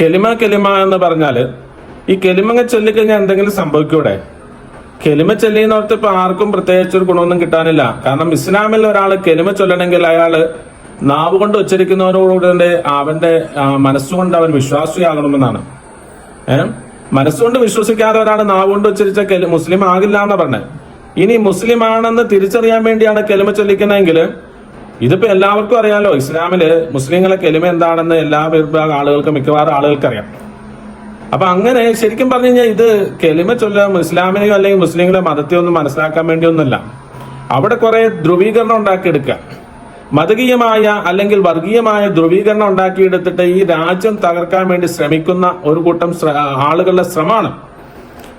കെലിമ കെലിമ എന്ന് പറഞ്ഞാൽ ഈ കെലിമങ്ങ ചൊല്ലിക്കഴിഞ്ഞാൽ എന്തെങ്കിലും സംഭവിക്കൂടെ? കെലിമ ചൊല്ലിയെന്നോർത്ത് ഇപ്പൊ ആർക്കും പ്രത്യേകിച്ച് ഒരു ഗുണമൊന്നും കിട്ടാനില്ല. കാരണം ഇസ്ലാമിൽ ഒരാൾ കെലിമ ചൊല്ലണമെങ്കിൽ അയാൾ നാവ് കൊണ്ട് ഉച്ചരിക്കുന്നവരോടുകൂടെ അവന്റെ മനസ്സുകൊണ്ട് അവൻ വിശ്വാസിയാകണമെന്നാണ്. ഏഹ് മനസ്സുകൊണ്ട് വിശ്വസിക്കാതെ ഒരാൾ നാവ് കൊണ്ട് ഉച്ചരിച്ച മുസ്ലിം ആകില്ല എന്ന് പറഞ്ഞത് ഇനി മുസ്ലിം ആണെന്ന് തിരിച്ചറിയാൻ വേണ്ടിയാണ് കെലിമ ചൊല്ലിക്കുന്നതെങ്കിൽ ഇതിപ്പോ എല്ലാവർക്കും അറിയാലോ ഇസ്ലാമിൽ മുസ്ലിങ്ങളെ കെലിമ എന്താണെന്ന് എല്ലാ വിഭാഗം ആളുകൾക്കും മിക്കവാറും ആളുകൾക്ക് അറിയാം അപ്പൊ അങ്ങനെ ശരിക്കും പറഞ്ഞു കഴിഞ്ഞാൽ ഇത് കെലിമ ചൊല്ലാം ഇസ്ലാമിനെയോ അല്ലെങ്കിൽ മുസ്ലിങ്ങളെ മതത്തെയോ ഒന്നും മനസ്സിലാക്കാൻ വേണ്ടിയൊന്നുമല്ല. അവിടെ കുറെ ധ്രുവീകരണം ഉണ്ടാക്കിയെടുക്കുക. മതകീയമായ അല്ലെങ്കിൽ വർഗീയമായ ധ്രുവീകരണം ഉണ്ടാക്കിയെടുത്തിട്ട് ഈ രാജ്യം തകർക്കാൻ വേണ്ടി ശ്രമിക്കുന്ന ഒരു കൂട്ടം ആളുകളുടെ ശ്രമമാണ്.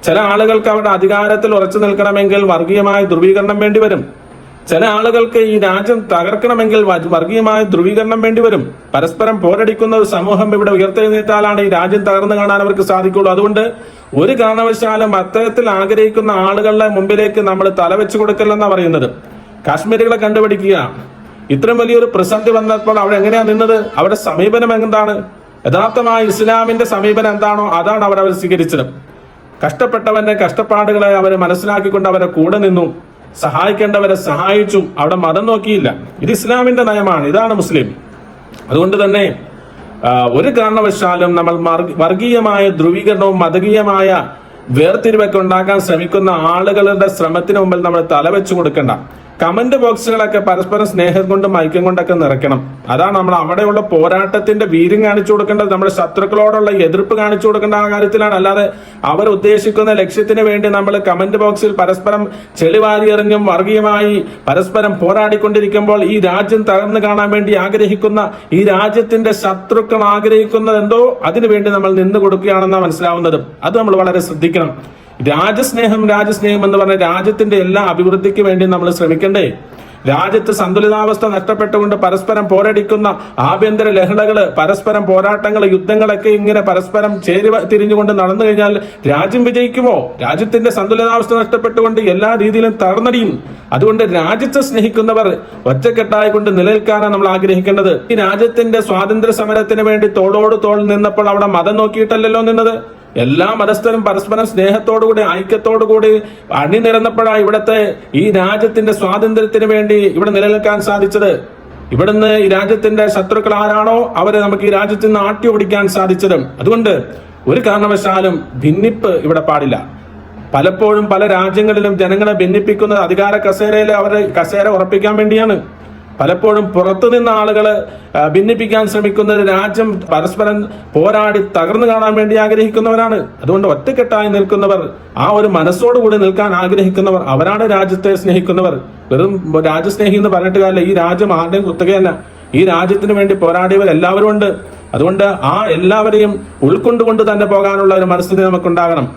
ചില ആളുകൾക്ക് അവരുടെ അധികാരത്തിൽ ഉറച്ചു നിൽക്കണമെങ്കിൽ വർഗീയമായ ധ്രുവീകരണം വേണ്ടി വരും. ചില ആളുകൾക്ക് ഈ രാജ്യം തകർക്കണമെങ്കിൽ വർഗീയമായ ധ്രുവീകരണം വേണ്ടിവരും പരസ്പരം പോരടിക്കുന്ന ഒരു സമൂഹം ഇവിടെ ഉയർത്തെഴുന്നേറ്റാലാണ് ഈ രാജ്യം തകർന്നു കാണാൻ അവർക്ക് സാധിക്കുള്ളൂ. അതുകൊണ്ട് ഒരു കാരണവശാലും അത്തരത്തിൽ ആഗ്രഹിക്കുന്ന ആളുകളുടെ മുമ്പിലേക്ക് നമ്മൾ തലവെച്ചു കൊടുക്കില്ലെന്നാണ് പറയുന്നത്. കാശ്മീരികളെ കണ്ടുപിടിക്കുക. ഇത്രയും വലിയൊരു പ്രതിസന്ധി വന്നപ്പോൾ അവിടെ എങ്ങനെയാ നിന്നത്? അവരുടെ സമീപനം എന്താണ്? യഥാർത്ഥമായ ഇസ്ലാമിന്റെ സമീപനം എന്താണോ അതാണ് അവർ അവർ സ്വീകരിച്ചത്. കഷ്ടപ്പെട്ടവന്റെ കഷ്ടപ്പാടുകളെ അവരെ മനസ്സിലാക്കിക്കൊണ്ട് അവരെ കൂടെ നിന്നു. സഹായിക്കേണ്ടവരെ സഹായിച്ചു അവിടെ മതം നോക്കിയില്ല. ഇത് ഇസ്ലാമിന്റെ നയമാണ് ഇതാണ് മുസ്ലിം. അതുകൊണ്ട് തന്നെ ഒരു കാരണവശാലും നമ്മൾ വർഗീയമായ ധ്രുവീകരണവും മതകീയമായ വേർതിരിവൊക്കെ ഉണ്ടാക്കാൻ ശ്രമിക്കുന്ന ആളുകളുടെ ശ്രമത്തിന് മുമ്പിൽ നമ്മൾ തലവെച്ചു കൊടുക്കണ്ട. കമന്റ് ബോക്സുകളൊക്കെ പരസ്പരം സ്നേഹം കൊണ്ടും ഐക്യം കൊണ്ടൊക്കെ നിറയ്ക്കണം. അതാണ് നമ്മൾ അവിടെയുള്ള പോരാട്ടത്തിന്റെ വീര്യം കാണിച്ചു കൊടുക്കേണ്ടത്. നമ്മുടെ ശത്രുക്കളോടുള്ള എതിർപ്പ് കാണിച്ചു കൊടുക്കേണ്ട ആ കാര്യത്തിലാണ്. അല്ലാതെ അവർ ഉദ്ദേശിക്കുന്ന ലക്ഷ്യത്തിന് വേണ്ടി നമ്മൾ കമന്റ് ബോക്സിൽ പരസ്പരം ചെളിവാരി എറിഞ്ഞും വർഗീയമായി പരസ്പരം പോരാടിക്കൊണ്ടിരിക്കുമ്പോൾ ഈ രാജ്യം തകർന്നു കാണാൻ വേണ്ടി ആഗ്രഹിക്കുന്ന ഈ രാജ്യത്തിന്റെ ശത്രുക്കൾ ആഗ്രഹിക്കുന്നത് എന്തോ അതിനുവേണ്ടി നമ്മൾ നിന്ന് കൊടുക്കുകയാണെന്നാണ് മനസ്സിലാവുന്നത്. അത് നമ്മൾ വളരെ ശ്രദ്ധിക്കണം. രാജ്യസ്നേഹം രാജസ്നേഹം എന്ന് പറഞ്ഞ രാജ്യത്തിന്റെ എല്ലാ അഭിവൃദ്ധിക്ക് വേണ്ടി നമ്മൾ ശ്രമിക്കണ്ടേ? രാജ്യത്ത് സന്തുലിതാവസ്ഥ നഷ്ടപ്പെട്ടുകൊണ്ട് പരസ്പരം പോരടിക്കുന്ന ആഭ്യന്തര ലഹളകൾ പരസ്പരം പോരാട്ടങ്ങൾ യുദ്ധങ്ങളൊക്കെ ഇങ്ങനെ പരസ്പരം ചേരി തിരിഞ്ഞുകൊണ്ട് നടന്നു കഴിഞ്ഞാൽ രാജ്യം വിജയിക്കുമോ? രാജ്യത്തിന്റെ സന്തുലിതാവസ്ഥ നഷ്ടപ്പെട്ടുകൊണ്ട് എല്ലാ രീതിയിലും തകർന്നടിയും. അതുകൊണ്ട് രാജ്യത്തെ സ്നേഹിക്കുന്നവർ ഒറ്റക്കെട്ടായി കൊണ്ട് നിലനിൽക്കാനാണ് നമ്മൾ ആഗ്രഹിക്കേണ്ടത്. ഈ രാജ്യത്തിന്റെ സ്വാതന്ത്ര്യ സമരത്തിന് വേണ്ടി തോളോട് തോൾ നിന്നപ്പോൾ അവിടെ മതം നോക്കിയിട്ടല്ലല്ലോ നിന്നത്? എല്ലാ മതസ്ഥരും പരസ്പരം സ്നേഹത്തോടുകൂടി ഐക്യത്തോടുകൂടി അണിനിരന്നപ്പോഴാണ് ഇവിടുത്തെ ഈ രാജ്യത്തിന്റെ സ്വാതന്ത്ര്യത്തിന് വേണ്ടി ഇവിടെ നിലനിൽക്കാൻ സാധിച്ചത്. ഇവിടുന്ന് ഈ രാജ്യത്തിന്റെ ശത്രുക്കൾ ആരാണോ അവരെ നമുക്ക് ഈ രാജ്യത്ത് നിന്ന് ആട്ടി ഓടിക്കാൻ സാധിച്ചത്. അതുകൊണ്ട് ഒരു കാരണവശാലും ഭിന്നിപ്പ് ഇവിടെ പാടില്ല. പലപ്പോഴും പല രാജ്യങ്ങളിലും ജനങ്ങളെ ഭിന്നിപ്പിക്കുന്നത് അധികാര കസേരയിൽ അവരെ കസേര ഉറപ്പിക്കാൻ വേണ്ടിയാണ്. പലപ്പോഴും പുറത്തുനിന്ന ആളുകൾ ആ, ഭിന്നിപ്പിക്കാൻ ശ്രമിക്കുന്ന ഒരു രാജ്യം പരസ്പരം പോരാടി തകർന്നു കാണാൻ വേണ്ടി ആഗ്രഹിക്കുന്നവരാണ്. അതുകൊണ്ട് ഒറ്റക്കെട്ടായി നിൽക്കുന്നവർ ആ ഒരു മനസ്സോടുകൂടി നിൽക്കാൻ ആഗ്രഹിക്കുന്നവർ അവരാണ് രാജ്യത്തെ സ്നേഹിക്കുന്നവർ. വെറും രാജ്യസ്നേഹി എന്ന് പറഞ്ഞിട്ട് കാര്യമില്ല. ഈ രാജ്യം ആരുടെയും കുത്തകയല്ല. ഈ രാജ്യത്തിന് വേണ്ടി പോരാടിയവർ എല്ലാവരും ഉണ്ട്. അതുകൊണ്ട് ആ എല്ലാവരെയും ഉൾക്കൊണ്ടുകൊണ്ട് തന്നെ പോകാനുള്ള ഒരു മനസ്ഥിതി നമുക്കുണ്ടാകണം.